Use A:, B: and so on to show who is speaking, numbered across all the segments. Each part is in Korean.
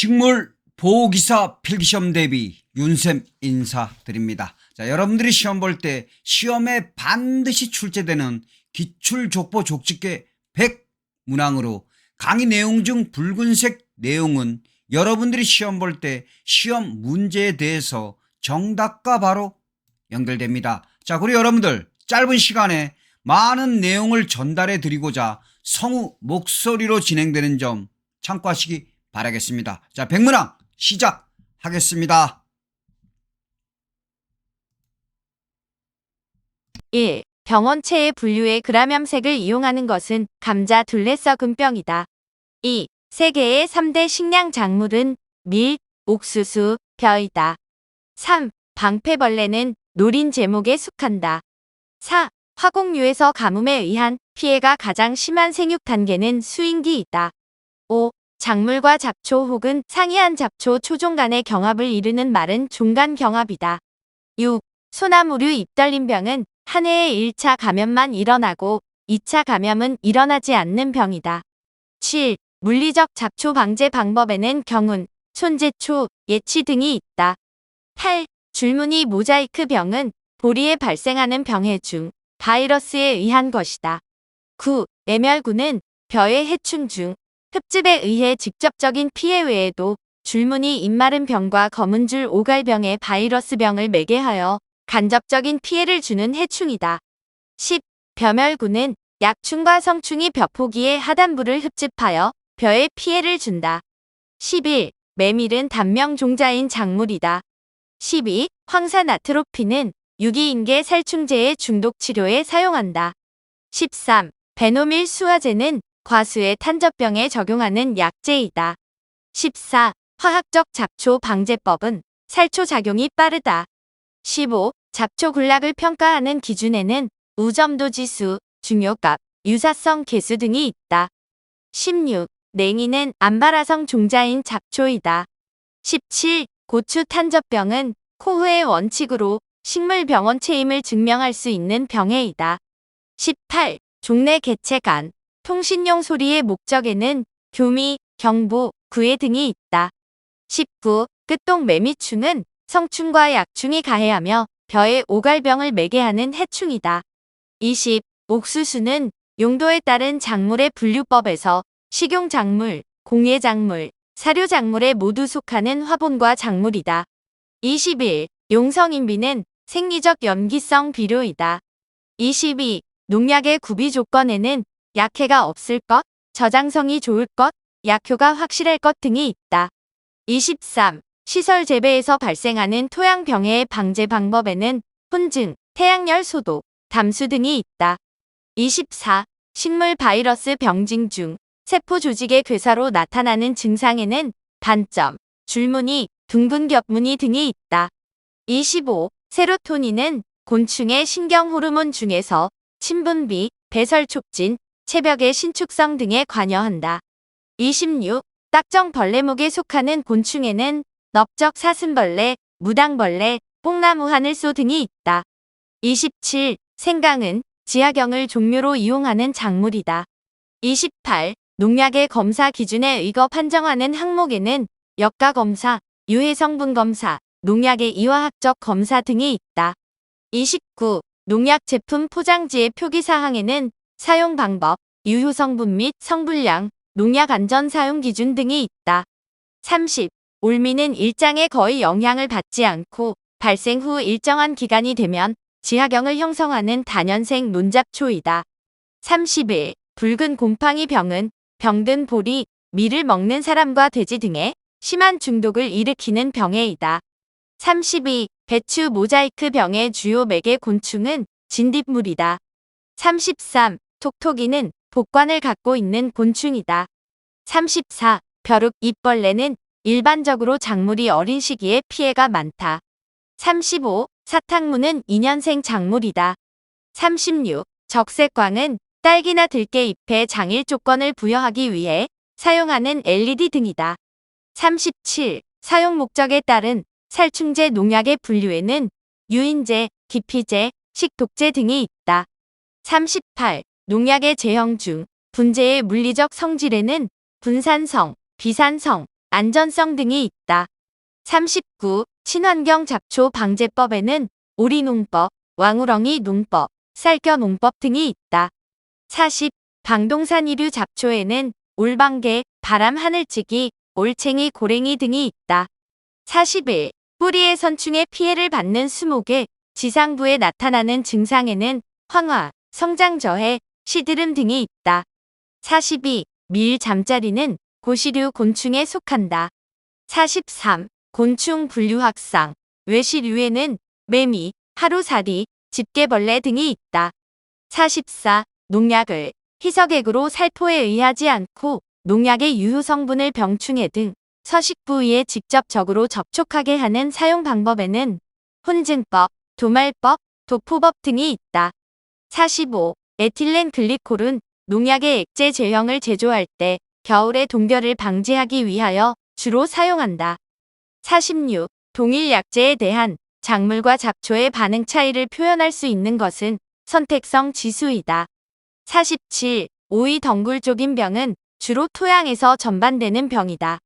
A: 식물 보호기사 필기시험 대비 윤쌤 인사드립니다. 자, 여러분들이 시험 볼 때 시험에 반드시 출제되는 기출족보 족집계 100 문항으로 강의 내용 중 붉은색 내용은 여러분들이 시험 볼 때 시험 문제에 대해서 정답과 바로 연결됩니다. 자, 그리고 여러분들 짧은 시간에 많은 내용을 전달해 드리고자 성우 목소리로 진행되는 점 참고하시기 바라겠습니다. 자, 백문항 시작하겠습니다.
B: 1. 병원체의 분류에 그라염색을 이용하는 것은 감자 둘레썩은병이다. 2. 세계의 3대 식량 작물은 밀, 옥수수, 벼이다. 3. 방패벌레는 노린 제목에 속한다. 4. 화공류에서 가뭄에 의한 피해가 가장 심한 생육 단계는 수인기이다. 5. 작물과 잡초 혹은 상이한 잡초 초종 간의 경합을 이루는 말은 종간 경합이다. 6. 소나무류 입떨림병은 한 해에 1차 감염만 일어나고 2차 감염은 일어나지 않는 병이다. 7. 물리적 잡초 방제 방법에는 경운, 손재초, 예치 등이 있다. 8. 줄무늬 모자이크 병은 보리에 발생하는 병해 중 바이러스에 의한 것이다. 9. 애멸구는 벼의 해충 중 흡집에 의해 직접적인 피해 외에도 줄무늬 입마른 병과 검은 줄 오갈병의 바이러스병을 매개하여 간접적인 피해를 주는 해충이다. 10. 벼멸구는 약충과 성충이 벼포기의 하단부를 흡집하여 벼에 피해를 준다. 11. 메밀은 단명 종자인 작물이다. 12. 황산아트로피는 유기인계 살충제의 중독 치료에 사용한다. 13. 베노밀 수화제는 과수의 탄저병에 적용하는 약제이다. 14. 화학적 잡초 방제법은 살초 작용이 빠르다. 15. 잡초 군락을 평가하는 기준에는 우점도 지수, 중요값, 유사성 계수 등이 있다. 16. 냉이는 암바라성 종자인 잡초이다. 17. 고추 탄저병은 코흐의 원칙으로 식물병원 체임을 증명할 수 있는 병해이다. 18. 종래 개체간, 통신용 소리의 목적에는 교미, 경보, 구애 등이 있다. 19. 끝동 매미충은 성충과 약충이 가해하며 벼의 오갈병을 매개하는 해충이다. 20. 옥수수는 용도에 따른 작물의 분류법에서 식용작물, 공예작물, 사료작물에 모두 속하는 화분과 작물이다. 21. 용성인비는 생리적 염기성 비료이다. 22. 농약의 구비 조건에는 약해가 없을 것, 저장성이 좋을 것, 약효가 확실할 것 등이 있다. 23. 시설 재배에서 발생하는 토양 병해의 방제 방법에는 혼증, 태양열 소독, 담수 등이 있다. 24. 식물 바이러스 병증 중 세포 조직의 괴사로 나타나는 증상에는 반점, 줄무늬, 둥근 겹무늬 등이 있다. 25. 세로토닌은 곤충의 신경 호르몬 중에서 친분비, 배설 촉진, 체벽의 신축성 등에 관여한다. 26. 딱정 벌레목에 속하는 곤충에는 넓적 사슴벌레, 무당벌레, 뽕나무 하늘소 등이 있다. 27. 생강은 지하경을 종묘로 이용하는 작물이다. 28. 농약의 검사 기준에 의거 판정하는 항목에는 역가 검사, 유해 성분 검사, 농약의 이화학적 검사 등이 있다. 29. 농약 제품 포장지의 표기 사항에는 사용 방법, 유효 성분 및 성분량, 농약 안전 사용 기준 등이 있다. 30. 올미는 일장에 거의 영향을 받지 않고 발생 후 일정한 기간이 되면 지하경을 형성하는 단연생 논잡초이다. 31. 붉은 곰팡이 병은 병든 보리, 밀을 먹는 사람과 돼지 등에 심한 중독을 일으키는 병해이다. 32. 배추 모자이크 병의 주요 매개 곤충은 진딧물이다. 33. 톡톡이는 복관을 갖고 있는 곤충이다. 34. 벼룩 잎벌레는 일반적으로 작물이 어린 시기에 피해가 많다. 35. 사탕무는 2년생 작물이다. 36. 적색광은 딸기나 들깨 잎에 장일 조건을 부여하기 위해 사용하는 LED 등이다. 37. 사용 목적에 따른 살충제 농약의 분류에는 유인제, 기피제, 식독제 등이 있다. 38. 농약의 제형 중 분재의 물리적 성질에는 분산성, 비산성, 안전성 등이 있다. 39. 친환경 잡초 방제법에는 오리농법, 왕우렁이 농법, 쌀겨 농법 등이 있다. 40. 방동산 이류 잡초에는 올방개, 바람 하늘치기, 올챙이 고랭이 등이 있다. 41. 뿌리의 선충에 피해를 받는 수목의 지상부에 나타나는 증상에는 황화, 성장저해, 시드름 등이 있다. 42. 밀 잠자리는 고시류 곤충에 속한다. 43. 곤충 분류 학상. 외시류에는 매미, 하루살이, 집게벌레 등이 있다. 44. 농약을 희석액으로 살포에 의하지 않고 농약의 유효 성분을 병충해 등 서식 부위에 직접적으로 접촉하게 하는 사용 방법에는 혼증법, 도말법, 도포법 등이 있다. 45. 에틸렌 글리콜은 농약의 액체 제형을 제조할 때 겨울의 동결을 방지하기 위하여 주로 사용한다. 46. 동일 약재에 대한 작물과 잡초의 반응 차이를 표현할 수 있는 것은 선택성 지수이다. 47. 오이 덩굴 쪽인병은 주로 토양에서 전반되는 병이다.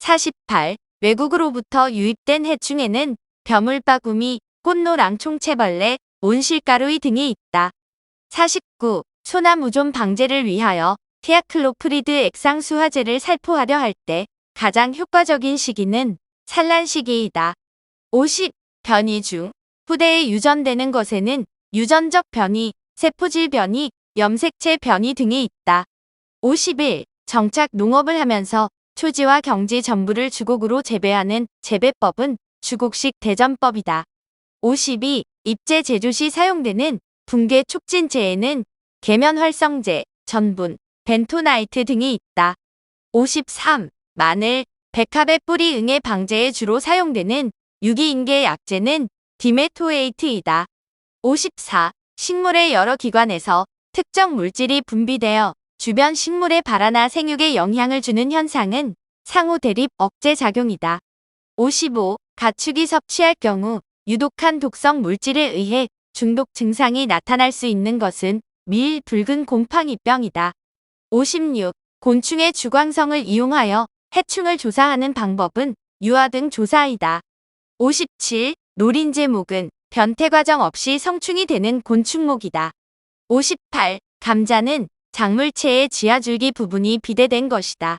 B: 48. 외국으로부터 유입된 해충에는 벼물바구미, 꽃노랑 총채벌레, 온실가루이 등이 있다. 49. 소나무 좀 방제를 위하여 티아클로프리드 액상수화제를 살포하려 할 때 가장 효과적인 시기는 산란 시기이다. 50. 변이 중 후대에 유전되는 것에는 유전적 변이, 세포질 변이, 염색체 변이 등이 있다. 51. 정착 농업을 하면서 초지와 경지 전부를 주곡으로 재배하는 재배법은 주곡식 대전법이다. 52. 입제 제조 시 사용되는 붕괴 촉진제에는 계면 활성제, 전분, 벤토나이트 등이 있다. 53. 마늘, 백합의 뿌리 응애 방제에 주로 사용되는 유기인계 약제는 디메토에이트이다. 54. 식물의 여러 기관에서 특정 물질이 분비되어 주변 식물의 발화나 생육에 영향을 주는 현상은 상호 대립 억제 작용이다. 55. 가축이 섭취할 경우 유독한 독성 물질에 의해 중독 증상이 나타날 수 있는 것은 밀 붉은 곰팡이병이다. 56. 곤충의 주광성을 이용하여 해충을 조사하는 방법은 유화 등 조사이다. 57. 노린재목은 변태 과정 없이 성충이 되는 곤충목이다. 58. 감자는 작물체의 지하줄기 부분이 비대된 것이다.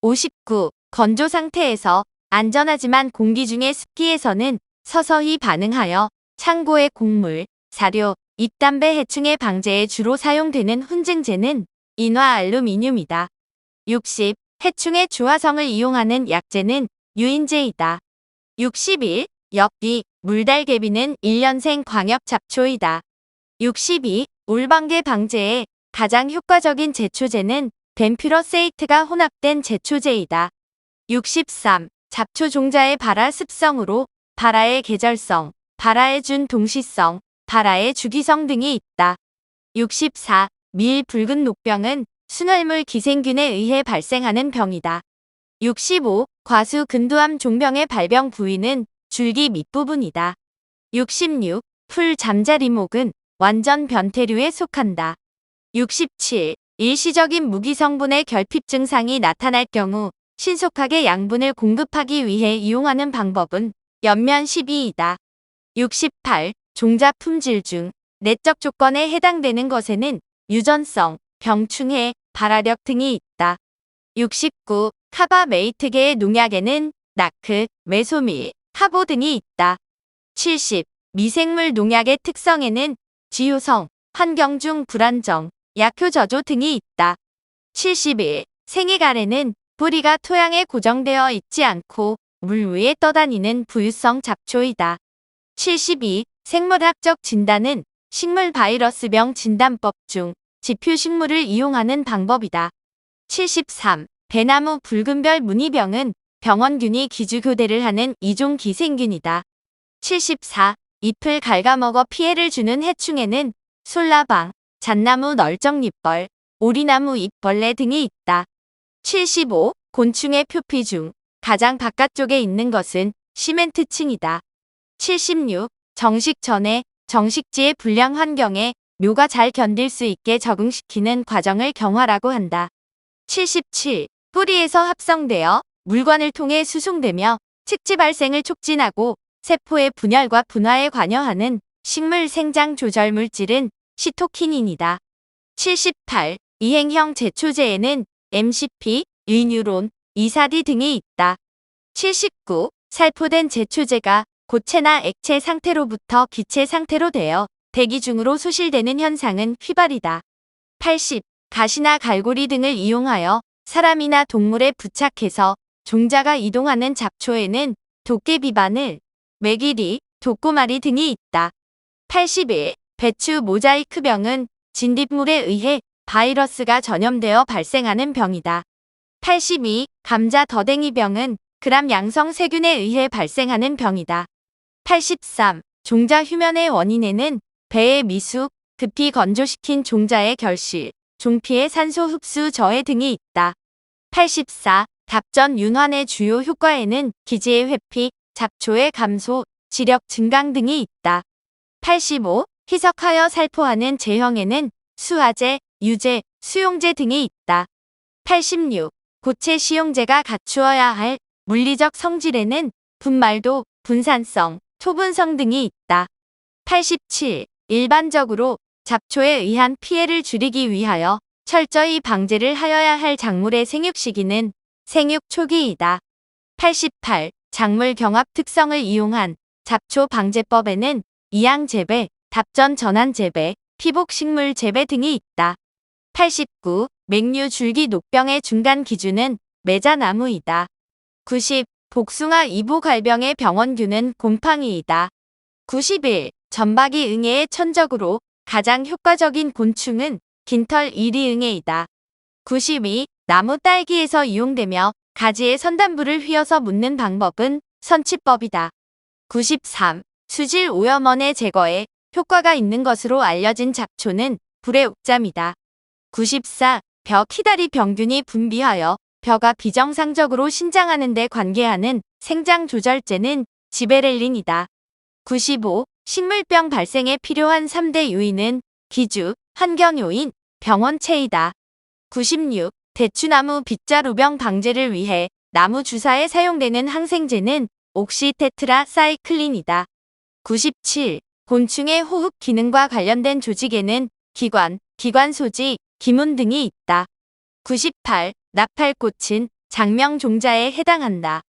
B: 59. 건조 상태에서 안전하지만 공기 중의 습기에서는 서서히 반응하여 창고의 곡물, 사료, 잎담배 해충의 방제에 주로 사용되는 훈증제는 인화 알루미늄이다. 60. 해충의 주화성을 이용하는 약제는 유인제이다. 61. 엽기, 물달개비는 1년생 광역 잡초이다. 62. 울방개 방제에 가장 효과적인 제초제는 벤퓨러세이트가 혼합된 제초제이다. 63. 잡초 종자의 발화 습성으로 발화의 계절성, 발화의 준 동시성, 발화의 주기성 등이 있다. 64. 밀 붉은 녹병은 순혈물 기생균에 의해 발생하는 병이다. 65. 과수 근두암 종병의 발병 부위는 줄기 밑부분이다. 66. 풀 잠자리목은 완전 변태류에 속한다. 67. 일시적인 무기 성분의 결핍 증상이 나타날 경우 신속하게 양분을 공급하기 위해 이용하는 방법은 옆면 시비이다. 68. 종자 품질 중 내적 조건에 해당되는 것에는 유전성, 병충해, 발화력 등이 있다. 69. 카바메이트계의 농약에는 나크, 메소밀, 하보 등이 있다. 70. 미생물 농약의 특성에는 지효성, 환경 중 불안정, 약효 저조 등이 있다. 71. 생이가래는 뿌리가 토양에 고정되어 있지 않고 물 위에 떠다니는 부유성 잡초이다. 72. 생물학적 진단은 식물 바이러스병 진단법 중 지표 식물을 이용하는 방법이다. 73. 대나무 붉은별 무늬병은 병원균이 기주교대를 하는 이종 기생균이다. 74. 잎을 갉아먹어 피해를 주는 해충에는 솔라방, 잣나무 널쩍잎벌, 오리나무 잎벌레 등이 있다. 75. 곤충의 표피 중 가장 바깥쪽에 있는 것은 시멘트층이다. 76. 정식 전에 정식지의 불량 환경에 묘가 잘 견딜 수 있게 적응시키는 과정을 경화라고 한다. 77. 뿌리에서 합성되어 물관을 통해 수송되며 측지 발생을 촉진하고 세포의 분열과 분화에 관여하는 식물 생장 조절 물질은 시토키닌이다. 78. 이행형 제초제에는 MCP, 유뉴론, 이사디 등이 있다. 79. 살포된 제초제가 고체나 액체 상태로부터 기체 상태로 되어 대기 중으로 소실되는 현상은 휘발이다. 80. 가시나 갈고리 등을 이용하여 사람이나 동물에 부착해서 종자가 이동하는 잡초에는 도깨비 바늘, 메기리, 독고마리 등이 있다. 81. 배추 모자이크병은 진딧물에 의해 바이러스가 전염되어 발생하는 병이다. 82. 감자 더댕이병은 그람 양성 세균에 의해 발생하는 병이다. 83. 종자 휴면의 원인에는 배의 미숙, 급히 건조시킨 종자의 결실, 종피의 산소 흡수 저해 등이 있다. 84. 답전 윤환의 주요 효과에는 기지의 회피, 잡초의 감소, 지력 증강 등이 있다. 85. 희석하여 살포하는 제형에는 수화제, 유제, 수용제 등이 있다. 86. 고체 시용제가 갖추어야 할 물리적 성질에는 분말도, 분산성, 토분성 등이 있다. 87. 일반적으로 잡초에 의한 피해를 줄이기 위하여 철저히 방제를 하여야 할 작물의 생육 시기는 생육 초기이다. 88. 작물 경합 특성을 이용한 잡초 방제법에는 이양 재배, 답전 전환 재배, 피복 식물 재배 등이 있다. 89. 맹류 줄기 녹병의 중간 기준은 매자나무이다. 90. 복숭아 이보갈병의 병원균은 곰팡이이다. 91. 전박이 응애의 천적으로 가장 효과적인 곤충은 긴털 이리응애이다. 92. 나무 딸기에서 이용되며 가지에 선단부를 휘어서 묻는 방법은 선치법이다. 93. 수질 오염원의 제거에 효과가 있는 것으로 알려진 잡초는 불의 옥잠이다. 94. 벼 키다리 병균이 분비하여 벼가 비정상적으로 신장하는 데 관계하는 생장 조절제는 지베렐린이다. 95. 식물병 발생에 필요한 3대 요인은 기주, 환경요인, 병원체이다. 96. 대추나무 빗자루병 방제를 위해 나무 주사에 사용되는 항생제는 옥시테트라 사이클린이다. 97. 곤충의 호흡 기능과 관련된 조직에는 기관, 기관 소지, 기문 등이 있다. 98. 나팔꽃은 장명 종자에 해당한다.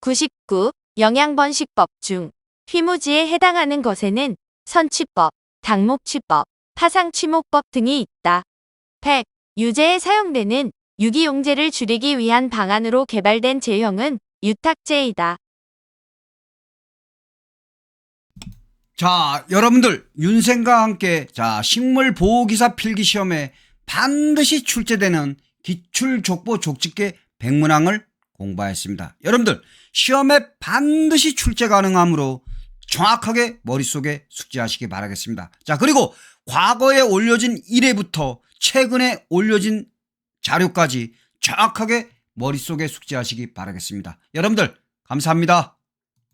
B: 99. 영양번식법 중 휘무지에 해당하는 것에는 선취법, 당목취법, 파상취목법 등이 있다. 100. 유제에 사용되는 유기용제를 줄이기 위한 방안으로 개발된 제형은 유탁제이다.
A: 자, 여러분들 윤생과 함께 자 식물 보호기사 필기 시험에 반드시 출제되는 기출 족보 족집계 백문항을 공부하였습니다. 여러분들 시험에 반드시 출제 가능하므로 정확하게 머릿속에 숙지하시기 바라겠습니다. 자, 그리고 과거에 올려진 1회부터 최근에 올려진 자료까지 정확하게 머릿속에 숙지하시기 바라겠습니다. 여러분들 감사합니다.